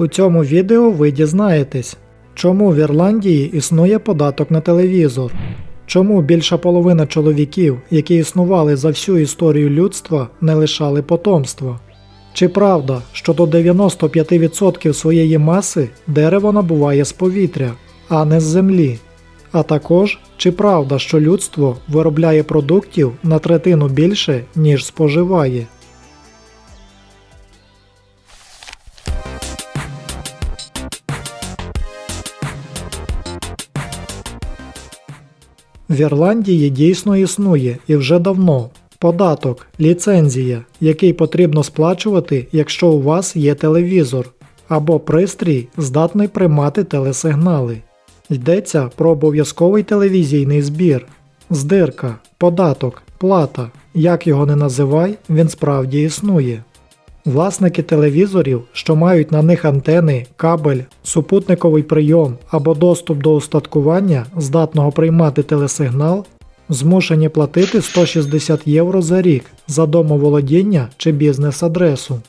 У цьому відео ви дізнаєтесь, чому в Ірландії існує податок на телевізор, чому більша половина чоловіків, які існували за всю історію людства, не лишали потомства. Чи правда, що до 95% своєї маси дерево набуває з повітря, а не з землі? А також, чи правда, що людство виробляє продуктів на третину більше, ніж споживає? В Ірландії дійсно існує і вже давно податок, ліцензія, який потрібно сплачувати, якщо у вас є телевізор або пристрій, здатний приймати телесигнали. Йдеться про обов'язковий телевізійний збір, здирка, податок, плата. Як його не називай, він справді існує. Власники телевізорів, що мають на них антени, кабель, супутниковий прийом або доступ до устаткування, здатного приймати телесигнал, змушені платити 160 євро за рік за домоволодіння чи бізнес-адресу.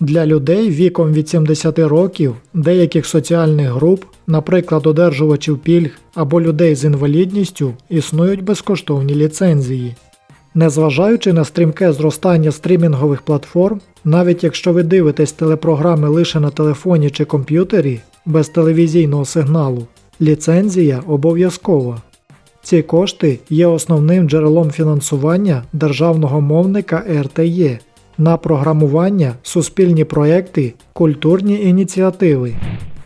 Для людей віком від 70 років, деяких соціальних груп, наприклад, одержувачів пільг або людей з інвалідністю, існують безкоштовні ліцензії. Незважаючи на стрімке зростання стрімінгових платформ, навіть якщо ви дивитесь телепрограми лише на телефоні чи комп'ютері без телевізійного сигналу, ліцензія обов'язкова. Ці кошти є основним джерелом фінансування державного мовника РТЄ на програмування, суспільні проекти, культурні ініціативи.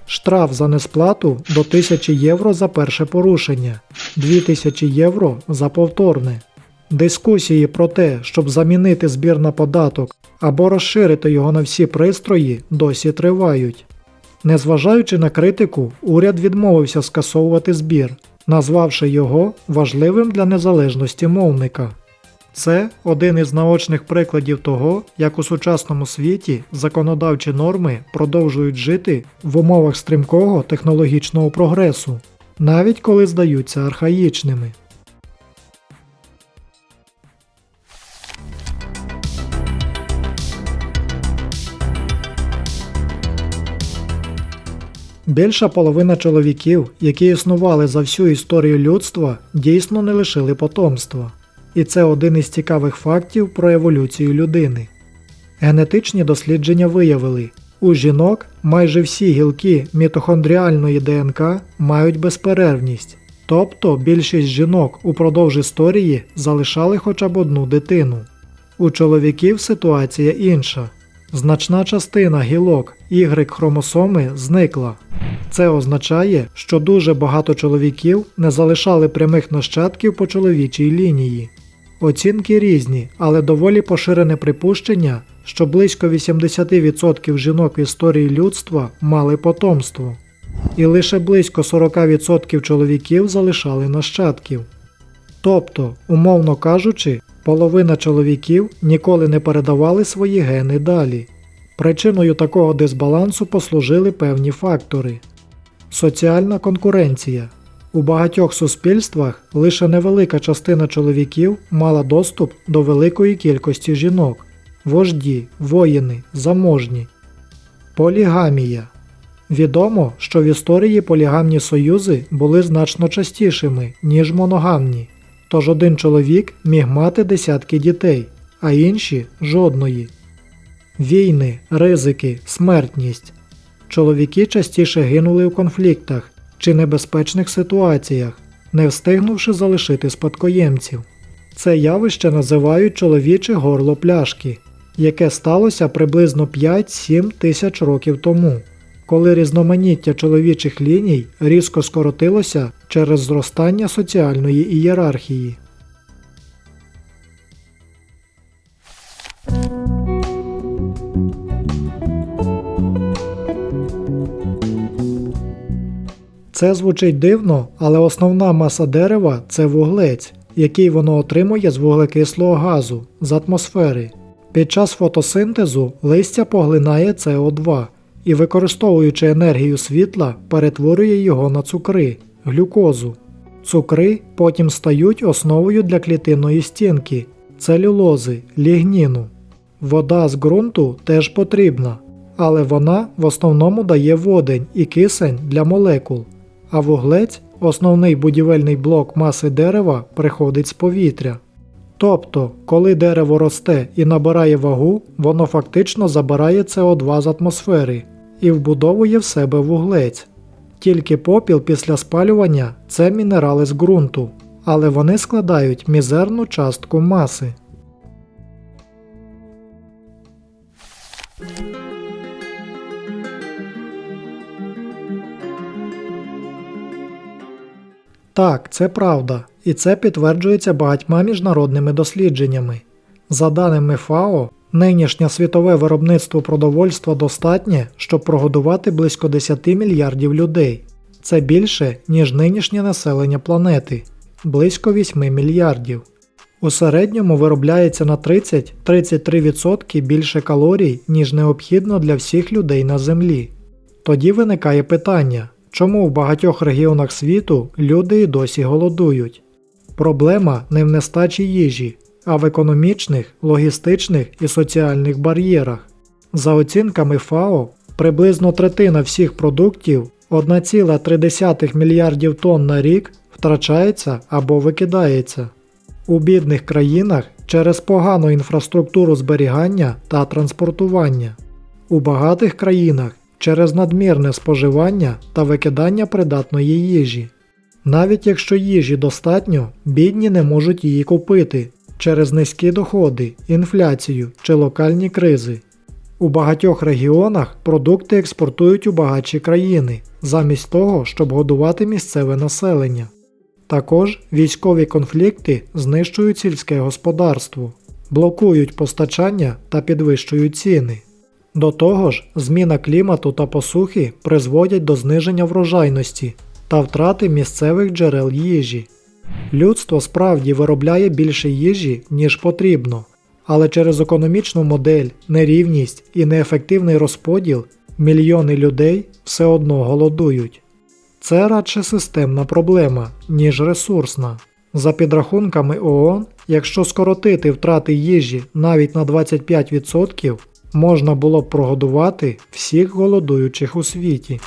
Штраф за несплату до 1000 євро за перше порушення, 2000 євро за повторне. Дискусії про те, щоб замінити збір на податок або розширити його на всі пристрої, досі тривають. Незважаючи на критику, уряд відмовився скасовувати збір, назвавши його важливим для незалежності мовника. Це один із наочних прикладів того, як у сучасному світі законодавчі норми продовжують жити в умовах стрімкого технологічного прогресу, навіть коли здаються архаїчними. Більша половина чоловіків, які існували за всю історію людства, дійсно не лишили потомства. І це один із цікавих фактів про еволюцію людини. Генетичні дослідження виявили, у жінок майже всі гілки мітохондріальної ДНК мають безперервність, тобто більшість жінок упродовж історії залишали хоча б одну дитину. У чоловіків ситуація інша. Значна частина гілок Y хромосоми зникла. Це означає, що дуже багато чоловіків не залишали прямих нащадків по чоловічій лінії. Оцінки різні, але доволі поширене припущення, що близько 80% жінок в історії людства мали потомство, і лише близько 40% чоловіків залишали нащадків. Тобто, умовно кажучи, половина чоловіків ніколи не передавали свої гени далі. Причиною такого дисбалансу послужили певні фактори. Соціальна конкуренція. У багатьох суспільствах лише невелика частина чоловіків мала доступ до великої кількості жінок вожді, воїни, заможні. Полігамія. Відомо, що в історії полігамні союзи були значно частішими, ніж моногамні. Тож один чоловік міг мати десятки дітей, а інші жодної. Війни, ризики, смертність. Чоловіки частіше гинули у конфліктах чи небезпечних ситуаціях, не встигнувши залишити спадкоємців. Це явище називають чоловіче горло пляшки, яке сталося приблизно 5-7 тисяч років тому, коли різноманіття чоловічих ліній різко скоротилося через зростання соціальної ієрархії. Це звучить дивно, але основна маса дерева це вуглець, який воно отримує з вуглекислого газу з атмосфери. Під час фотосинтезу листя поглинає СО2 і, використовуючи енергію світла, перетворює його на цукри, глюкозу. Цукри потім стають основою для клітинної стінки, целюлози, лігніну. Вода з ґрунту теж потрібна, але вона в основному дає водень і кисень для молекул, а вуглець, основний будівельний блок маси дерева, приходить з повітря. Тобто, коли дерево росте і набирає вагу, воно фактично забирає СО2 з атмосфери і вбудовує в себе вуглець. Тільки попіл після спалювання це мінерали з ґрунту, але вони складають мізерну частку маси. Так, це правда, і це підтверджується багатьма міжнародними дослідженнями. За даними ФАО, нинішнє світове виробництво продовольства достатнє, щоб прогодувати близько 10 мільярдів людей. Це більше, ніж нинішнє населення планети близько 8 мільярдів. У середньому виробляється на 30-33% більше калорій, ніж необхідно для всіх людей на Землі. Тоді виникає питання, чому в багатьох регіонах світу люди і досі голодують? Проблема не в нестачі їжі, а в економічних, логістичних і соціальних бар'єрах. За оцінками ФАО, приблизно третина всіх продуктів 1,3 мільярдів тонн на рік втрачається або викидається. У бідних країнах через погану інфраструктуру зберігання та транспортування. У багатих країнах через надмірне споживання та викидання придатної їжі. Навіть якщо їжі достатньо, бідні не можуть її купити через низькі доходи, інфляцію чи локальні кризи. У багатьох регіонах продукти експортують у багатші країни, замість того, щоб годувати місцеве населення. Також військові конфлікти знищують сільське господарство, блокують постачання та підвищують ціни. До того ж, зміна клімату та посухи призводять до зниження врожайності та втрати місцевих джерел їжі. Людство справді виробляє більше їжі, ніж потрібно, але через економічну модель, нерівність і неефективний розподіл мільйони людей все одно голодують. Це радше системна проблема, ніж ресурсна. За підрахунками ООН, якщо скоротити втрати їжі навіть на 25%, можна було б прогодувати всіх голодуючих у світі.